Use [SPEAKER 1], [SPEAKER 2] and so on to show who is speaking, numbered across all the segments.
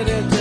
[SPEAKER 1] evidence.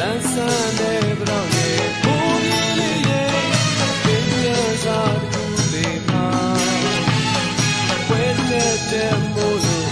[SPEAKER 1] လမ်းစမ်းတဲ့ဘလောင်ရဲ့ဘုံကြီးလေးရဲ့ပင်ရစားတစ်ခုလေးမှာပွဲတဲ့တဲ့မို့လို့